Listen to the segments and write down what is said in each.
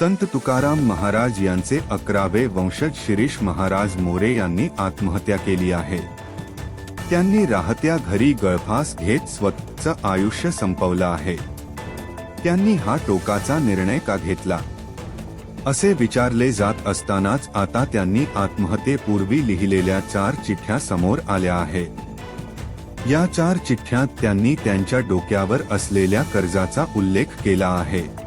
संत तुकाराम महाराज यांचे अकरावे वंशज शिरीष महाराज मोरे यांनी आत्महत्या केली आहे. त्यांनी राहत्या घरी गळफास घेत स्वतःचं आयुष्य संपवलं आहे. त्यांनी हा टोकाचा निर्णय का घेतला? असे विचारले जात असतानाच आता त्यांनी आत्महत्येपूर्वी लिहिलेल्या चार चिठ्ठ्या समोर आल्या आहेत. या चार चिठ्ठ्यात त्यांनी त्यांच्या डोक्यावर असलेल्या कर्जाचा उल्लेख केला आहे.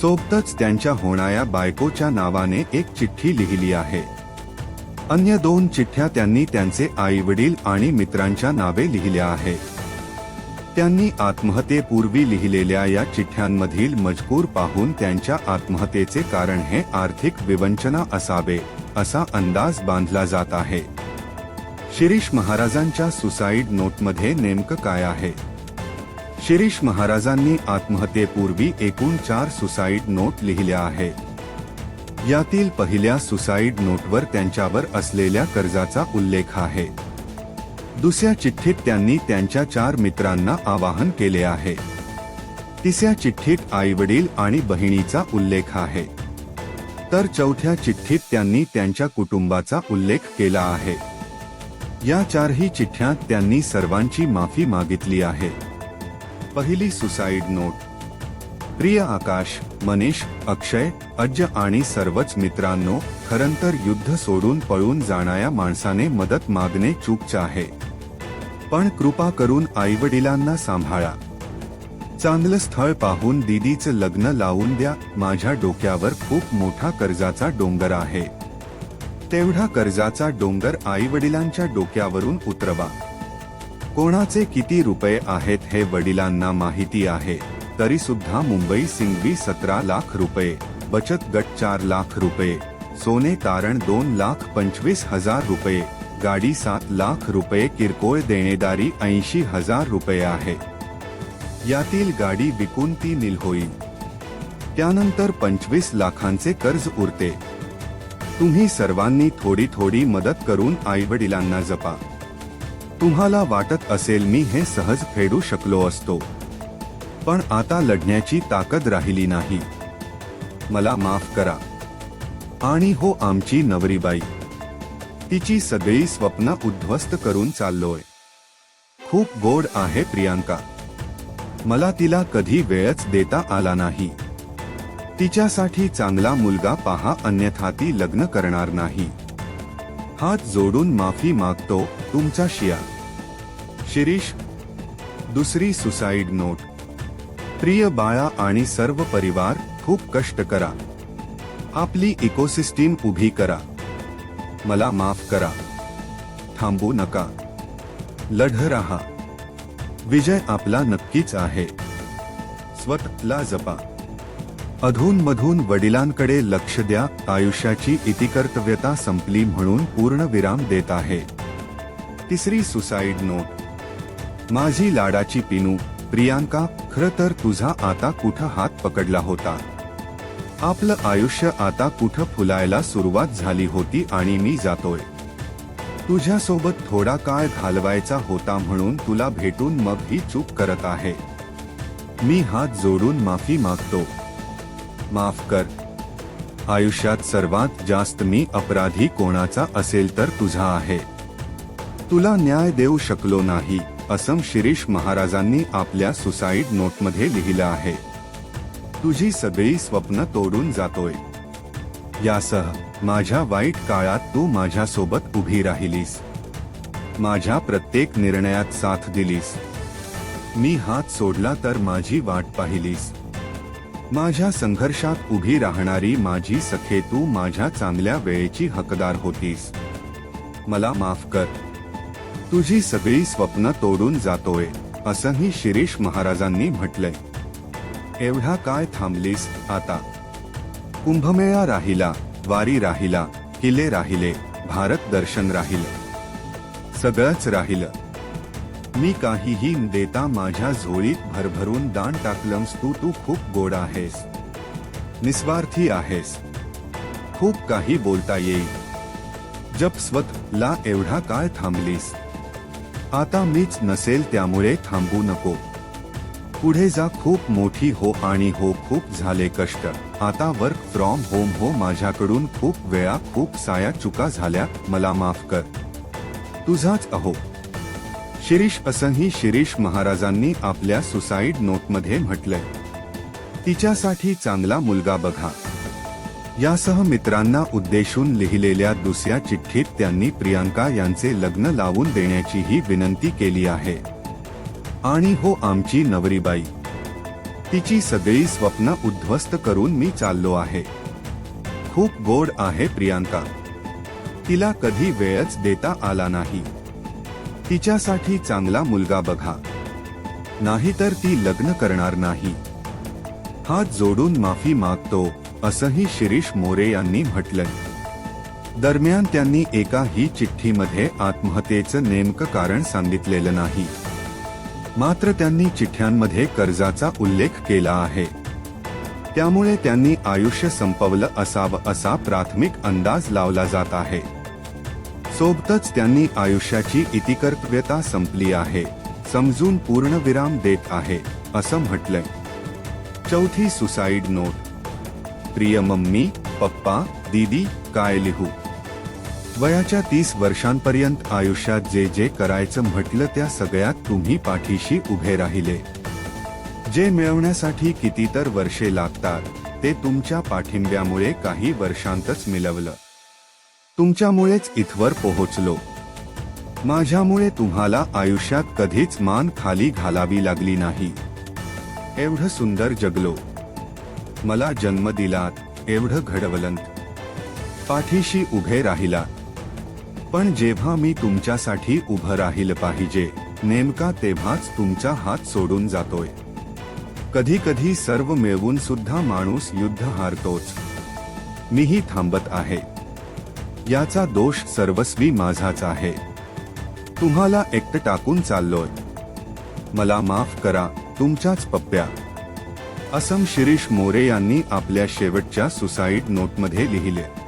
सोबतच त्यांच्या होणाऱ्या बायकोच्या नावाने एक चिठ्ठी लिहिली आहे. अन्य दोन चिठ्ठ्या त्यांनी त्यांचे आई वडील आणि मित्रांच्या नावे लिहिल्या आहेत त्यांनी आत्महत्येपूर्वी लिहिलेल्या या चिठ्ठ्यांमधील मजकूर पाहून त्यांच्या आत्महत्येचे कारण हे आर्थिक विवंचना असावे असा अंदाज बांधला जात आहे. शिरीष महाराजांच्या सुसाईड नोटमध्ये नेमकं काय आहे? शिरीष महाराजांनी आत्महत्येपूर्वी एकूण चार सुसाईड नोट लिहिल्या आहेत. यातील पहिल्या सुसाईड नोटवर त्यांच्यावर असलेल्या कर्जाचा उल्लेख आहे. दुसऱ्या चिठ्ठीत त्यांनी त्यांच्या चार मित्रांना आवाहन केले आहे. तिसऱ्या चिठ्ठीत आई वडील आणि बहिणीचा उल्लेख आहे. तर चौथ्या चिठ्ठीत त्यांनी त्यांच्या कुटुंबाचा उल्लेख केला आहे. या चारही चिठ्ठ्यात त्यांनी सर्वांची माफी मागितली आहे. पहिली सुसाईड नोट. प्रिय आकाश मनीष अक्षय अज्ज आणि सर्वच मित्रांनो खरंतर युद्ध सोडून पळून जाणाऱ्या माणसाने मदत मागणे चूकचं आहे. पण कृपा करून आईवडिलांना सांभाळा. चांगलं स्थळ पाहून दीदीचं लग्न लावून द्या माझ्या डोक्यावर खूप मोठा कर्जाचा डोंगर आहे. तेवढा कर्जाचा डोंगर आईवडिलांच्या डोक्यावरून उतरवा. कोणाचे किती रुपये आहेत हे वडिलांना माहिती आहे तरी सुद्धा मुंबई सिंगवी सतरा लाख रुपये बचत गट चार लाख रुपये सोने तारण दोन लाख पंचवीस हजार रुपये गाडी सात लाख रुपये किरकोळ देणेदारी ऐंशी हजार रुपये आहे. यातील गाडी विकून ती नील होईल. त्यानंतर पंचवीस लाखांचे कर्ज उरते. तुम्ही सर्वांनी थोडी थोडी मदत करून आईवडिलांना जपा. तुम्हाला वाटत असेल मी हे सहज फेडू शकलो असतो. पण आता लढण्याची ताकद राहिली नाही. मला माफ करा. आणि हो आमची नवरीबाई. तिची सगळी स्वप्न उद्ध्वस्त करून चाललोय. खूप गोड आहे प्रियांका. मला तिला कधी वेळच देता आला नाही. तिच्यासाठी चांगला मुलगा पहा अन्यथा ती लग्न करणार नाही. हात जोडून माफी मागतो तुमचा शिया. शिरीष दुसरी सुसाईड नोट. प्रिय बाळा आणि सर्व परिवार खूप कष्ट करा. आपली इकोसिस्टीम उभी करा. मला माफ करा. थांबू नका. लढ रहा. विजय आपला नक्कीच आहे. स्वतःला जपा. अधूनमधून वडिलांकडे लक्ष द्या आयुष्याची इतिकर्तव्यता संपली म्हणून पूर्ण विराम देत आहे. तिसरी सुसाईड नोट. माझी लाडाची पिनू प्रियांका खरं तर तुझा आता कुठं हात पकडला होता? आपलं आयुष्य आता कुठं फुलायला सुरुवात झाली होती आणि मी जातोय. तुझ्यासोबत थोडा काळ घालवायचा होता म्हणून तुला भेटून मग ही चूक करत आहे. मी हात जोडून माफी मागतो. माफ कर. आयुष्यात सर्वात जास्त मी अपराधी कोणाचा असेल तर तुझा आहे. तुला न्याय देऊ शकलो नाही असं शिरीष महाराजांनी आपल्या सुसाईड नोटमध्ये लिहिलं आहे. तुझी सगळी स्वप्न तोडून जातोय. यासह माझ्या वाईट काळात तू माझ्यासोबत उभी राहिलीस. माझ्या प्रत्येक निर्णयात साथ दिलीस. मी हात सोडला तर माझी वाट पाहिलीस. माझ्या संघर्षात उभी राहणारी माझी सखे तू माझ्या चांगल्या वेळेची हकदार होतीस. मला माफ कर. तुझी सगळी स्वप्न तोडून जातोय असंही शिरीष महाराजांनी म्हटलंय. एवढा काय थांबलीस आता. कुंभमेळा राहिला वारी राहिला किल्ले राहिले भारत दर्शन राहिलं. सगळंच राहिलं. मी काहीही न देता माझ्या झोळीत भरभरून दान टाकलंस तू तू खूप गोड आहेस. निस्वार्थी आहेस. खूप काही बोलता येईल. जप स्वतःला एवढा काळ थांबलीस. आता मीच नसेल त्यामुळे थांबू नको. पुढे जा खूप मोठी हो आणि हो खूप झाले कष्ट. आता वर्क फ्रॉम होम हो माझ्याकडून खूप वेळा खूप साया चुका झाल्या मला माफ कर. तुझाच अहो. शिरीष असंही शिरीष महाराजांनी आपल्या सुसाईड नोटमध्ये म्हटलंय. तिच्यासाठी चांगला मुलगा बघा. यासह मित्रांना उद्देशून लिहिलेल्या दुसऱ्या चिठ्ठीत त्यांनी प्रियांका यांचे लग्न लावून देण्याचीही विनंती केली आहे. आणि हो आमची नवरीबाई. तिची सगळी स्वप्न उद्ध्वस्त करून मी चाललो आहे. खूप गोड आहे प्रियांका. तिला कधी वेळच देता आला नाही. तिच्यासाठी चांगला मुलगा बघा. नाहीतर ती लग्न करणार नाही. हात जोडून माफी मागतो असंही शिरीष मोरे यांनी म्हटलंय दरम्यान त्यांनी एकाही चिठ्ठीमध्ये आत्महत्येचं नेमकं कारण सांगितलेलं नाही. मात्र त्यांनी चिठ्ठ्यांमध्ये कर्जाचा उल्लेख केला आहे. त्यामुळे त्यांनी आयुष्य संपवलं असावं असा प्राथमिक अंदाज लावला जात आहे. सोबतच त्यांनी आयुष्याची इतिकर्तव्यता संपली आहे. समजून पूर्णविराम देत आहे असं म्हटलंय. चौथी सुसाईड नोट. प्रिय मम्मी पप्पा दीदी काय लिहू? वयाच्या तीस वर्षांपर्यंत आयुष्यात जे जे करायचं म्हटलं त्या सगळ्यात तुम्ही पाठीशी उभे राहिले. जे मिळवण्यासाठी किती तर वर्षे लागतात ते तुमच्या पाठिंब्यामुळे काही वर्षांतच मिळवलं तुमच्यामुळेच इथवर पोहोचलो. माझ्यामुळे तुम्हाला आयुष्यात कधीच मान खाली घालावी लागली नाही. एवढं सुंदर जगलो. मला जन्म दिलात एवढं घडवलंत. पाठीशी उभे राहिला पण जेव्हा मी तुमच्यासाठी उभं राहिलं पाहिजे नेमका तेव्हाच तुमचा हात सोडून जातोय. कधी कधी सर्व मिळवून सुद्धा माणूस युद्ध हारतोच. मीही थांबत आहे. याचा दोष सर्वस्वी माझाच आहे. तुम्हाला एकटं टाकून चाललोय. मला माफ करा तुमच्याच पप्प्या. असम शिरीष मोरे यांनी आपल्या शेवटच्या सुसाईड नोटमध्ये लिहिले.